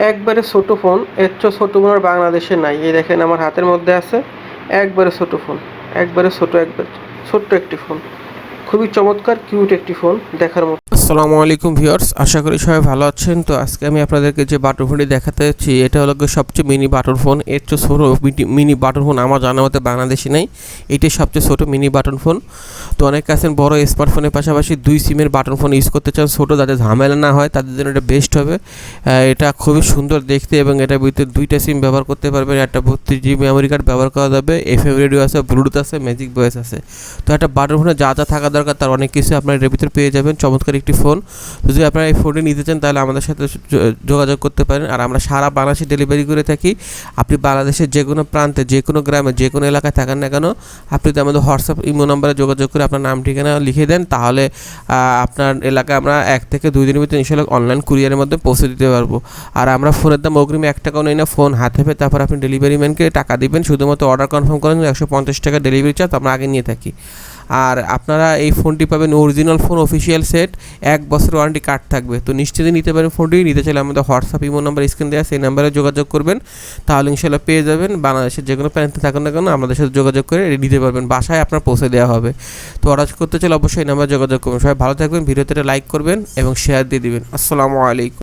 একবারে ছোটো ফোন, এর চেয়ে ছোটো ফোন আর বাংলাদেশে নাই। এই দেখেন আমার হাতের মধ্যে আছে, একবারে ছোটো ফোন, একবারে ছোটো, একবার ছোট্ট একটি ফোন। খুবই চমৎকার কিউট একটি ফোন, দেখার মতো। আসসালামু আলাইকুম ভিউয়ার্স, আশা করি সবাই ভালো আছেন। তো আজকে আমি আপনাদেরকে যে বাটন ফোনটি দেখাতে যাচ্ছি, এটা হলো সবচেয়ে মিনি বাটন ফোন। এর চেয়ে ছোটো মিনি বাটন ফোন আমার জানা মতে বাংলাদেশে নেই। এটাই সবচেয়ে ছোটো মিনি বাটন ফোন। তো অনেকে আছেন, বড় স্মার্টফোনের পাশাপাশি দুই সিমের বাটন ফোন ইউজ করতে চান। ছোটো যাতে ঝামেলা না হয়, তাদের জন্য এটা বেস্ট হবে। এটা খুবই সুন্দর দেখতে এবং এটার ভিতরে দুইটা সিম ব্যবহার করতে পারবেন। একটা বত্রিশ জিবি মেমোরি কার্ড ব্যবহার করা যাবে। এফ এম রেডিও আছে ব্লুটুথ আছে ম্যাজিক ভয়েস আছে। তো একটা বাটন ফোনে যা যা থাকা দরকার, তার অনেক কিছু আপনার এর ভিতরে পেয়ে যাবেন। চমৎকার একটি ফোন যদি আপনারা এই ফোনটি নিতে চান, তাহলে আমাদের সাথে যোগাযোগ করতে পারেন। আর আমরা সারা বাংলাদেশে ডেলিভারি করে থাকি। আপনি বাংলাদেশের যে কোনো প্রান্তে যে কোনো গ্রামে যে কোনো এলাকায় থাকেন না কেন, আপনি যদি আমাদের হোয়াটসঅ্যাপ, ইমো নম্বরে যোগাযোগ করে আপনার নাম, ঠিকানা লিখে দেন, তাহলে আপনার এলাকায় আমরা এক থেকে দুই দিনের ভিতরে ইনশাল্লাহ অনলাইন কুরিয়ারের মধ্যে পৌঁছে দিতে পারব। আর আমরা ফোনের দাম অগ্রিম এক টাকাও নেই না ফোন হাতে পেয়ে তারপর আপনি ডেলিভারি ম্যানকে টাকা দিবেন। শুধুমাত্র অর্ডার কনফার্ম করেন একশো পঞ্চাশ টাকা ডেলিভারি চার্জ আমরা আগে নিয়ে থাকি। আর আপনারা এই ফোনটি পাবেন অরিজিনাল ফোন অফিসিয়াল সেট এক বছর ওয়ারেন্টি কার্ড থাকবে। তো নিশ্চিন্তে নিতে পারেন ফোনটি নিতে চাইলে আমাদের হোয়াটসঅ্যাপ ইমো নাম্বার স্ক্রিন দেওয়া সেই নাম্বারে যোগাযোগ করবেন। তাহলে ইনশাল্লাহ পেয়ে যাবেন। বাংলাদেশের যে কোনো প্যারেন্টে থাকুন না কেন, আমাদের সাথে যোগাযোগ করে নিতে পারবেন। বাসায় আপনার পৌঁছে দেওয়া হবে। তো অর্ডার করতে চাইলে অবশ্যই নাম্বার যোগাযোগ করবেন। সবাই ভালো থাকবেন, ভিডিওতে লাইক করবেন এবং শেয়ার দিয়ে দিবেন। আসসালামু আলাইকুম।